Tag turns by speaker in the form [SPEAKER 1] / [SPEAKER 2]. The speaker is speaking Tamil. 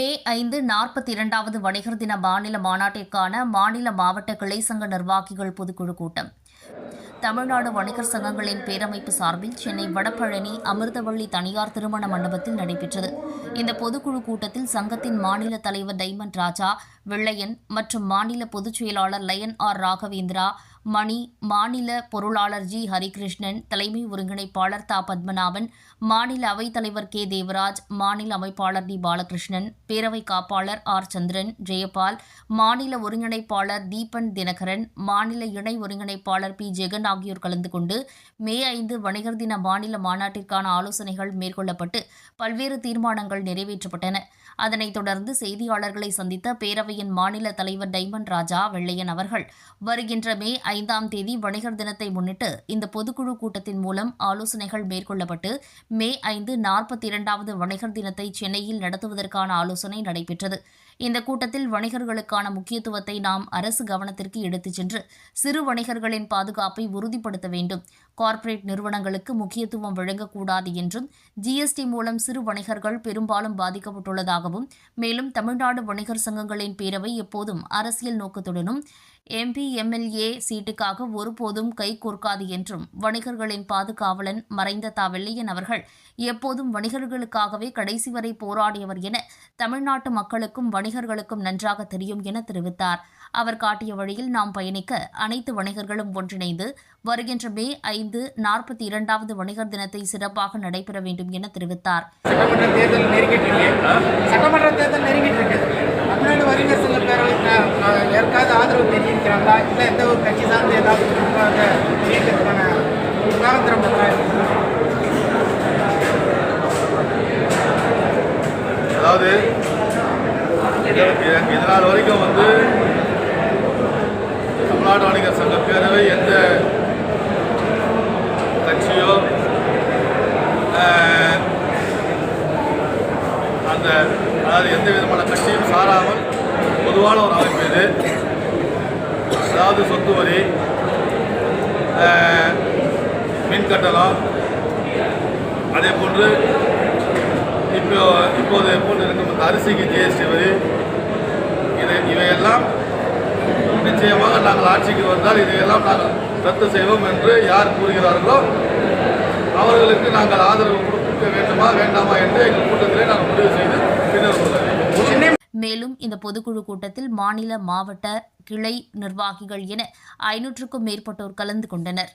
[SPEAKER 1] மே ஐந்து நாற்பத்தி இரண்டாவது வணிகர் தின மாநில மாநாட்டிற்கான மாநில மாவட்ட கிளை சங்க நிர்வாகிகள் பொதுக்குழு கூட்டம். தமிழ்நாடு வணிகர் சங்கங்களின் பேரமைப்பு சார்பில் சென்னை வடபழனி அமிர்தவள்ளி தனியார் திருமண மண்டபத்தில் நடைபெற்றது. இந்த பொதுக்குழு கூட்டத்தில் சங்கத்தின் மாநில தலைவர் டைமண்ட் ராஜா வெள்ளையன் மற்றும் மாநில பொதுச் செயலாளர் லயன் ஆர் ராகவேந்திரா மணி மாநில பொருளாளர் ஜி. ஹரிகிருஷ்ணன் தலைமை ஒருங்கிணைப்பாளர் தா. பத்மநாபன் மாநில அவைத்தலைவர் கே. தேவராஜ் மாநில அமைப்பாளர் டி. பாலகிருஷ்ணன் பேரவை காப்பாளர் ஆர். சந்திரன் ஜெயபால் மாநில ஒருங்கிணைப்பாளர் தீபன் தினகரன் மாநில இணை ஒருங்கிணைப்பாளர் பி. ஜெகன் ஆகியோர் கலந்து கொண்டு மே ஐந்து வணிகர் தின மாநில மாநாட்டிற்கான ஆலோசனைகள் மேற்கொள்ளப்பட்டு பல்வேறு தீர்மானங்கள் நிறைவேற்றப்பட்டன. அதனைத் தொடர்ந்து செய்தியாளர்களை சந்தித்த பேரவையின் மாநில தலைவர் டைமண்ட் ராஜா வெள்ளையன் அவர்கள் வருகின்ற மே ஐந்தாம் தேதி வணிகர் தினத்தை முன்னிட்டு இந்த பொதுக்குழு கூட்டத்தின் மூலம் ஆலோசனைகள் மேற்கொள்ளப்பட்டு மே ஐந்து நாற்பத்தி இரண்டாவது வணிகர் தினத்தை சென்னையில் நடத்துவதற்கான ஆலோசனை நடைபெற்றது. இந்த கூட்டத்தில் வணிகர்களுக்கான முக்கியத்துவத்தை நாம் அரசு கவனத்திற்கு எடுத்துச் சென்று சிறு வணிகர்களின் பாதுகாப்பை உறுதிப்படுத்த வேண்டும். கார்ப்பரேட் நிறுவனங்களுக்கு முக்கியத்துவம் வழங்கக்கூடாது என்றும் ஜிஎஸ்டி மூலம் சிறு வணிகர்கள் பெரும்பாலும் பாதிக்கப்பட்டுள்ளதாகவும் மேலும் தமிழ்நாடு வணிகர் சங்கங்களின் பேரவை எப்போதும் அரசியல் நோக்கத்துடனும் எம்பி எம்எல்ஏ சி சீட்டுக்காக ஒருபோதும் கை கோர்க்காது என்றும் வணிகர்களின் பாதுகாவலன் மறைந்த தா வெள்ளையன் அவர்கள் எப்போதும் வணிகர்களுக்காகவே கடைசி வரை போராடியவர் என தமிழ்நாட்டு மக்களுக்கும் வணிகர்களுக்கும் நன்றாக தெரியும் என தெரிவித்தார். அவர் காட்டிய வழியில் நாம் பயணிக்க அனைத்து வணிகர்களும் ஒன்றிணைந்து வருகின்ற மே ஐந்து நாற்பத்தி இரண்டாவது வணிகர் தினத்தை சிறப்பாக நடைபெற வேண்டும் என தெரிவித்தார்.
[SPEAKER 2] ஆதரவு தெரிவிக்கிறாங்களா? இல்லை எந்த ஒரு கட்சி சார்ந்து ஏதாவது குறிப்பாக தெரிவிக்கிறதுக்கான முகாந்திரம்
[SPEAKER 3] அதாவது இதனால் வரைக்கும் வந்து தமிழ்நாடு வணிகர் சங்க பேரவை எந்த கட்சியோ அந்த அதாவது எந்த விதமான கட்சியும் சாராமல் பொதுவான ஒரு அமைப்பு இது. அதாவது சொத்து வரி மின் கட்டணம் அதே போன்று இப்போ இப்போது போன்று இருக்கும் அரிசிக்கு ஜிஎஸ்டி வரி. இது இவையெல்லாம் நிச்சயமாக நாங்கள் ஆட்சிக்கு வந்தால் இதையெல்லாம் நாங்கள் ரத்து செய்வோம் என்று யார் கூறுகிறார்களோ அவர்களுக்கு நாங்கள் ஆதரவு கொடுக்க வேண்டுமா வேண்டாமா என்று எங்கள் கூட்டத்திலே நாங்கள் முடிவு செய்து பின்னர்
[SPEAKER 1] மேலும் இந்த பொதுக்குழு கூட்டத்தில் மாநில மாவட்ட கிளை நிர்வாகிகள் என ஐநூற்றுக்கும் மேற்பட்டோர் கலந்து கொண்டனர்.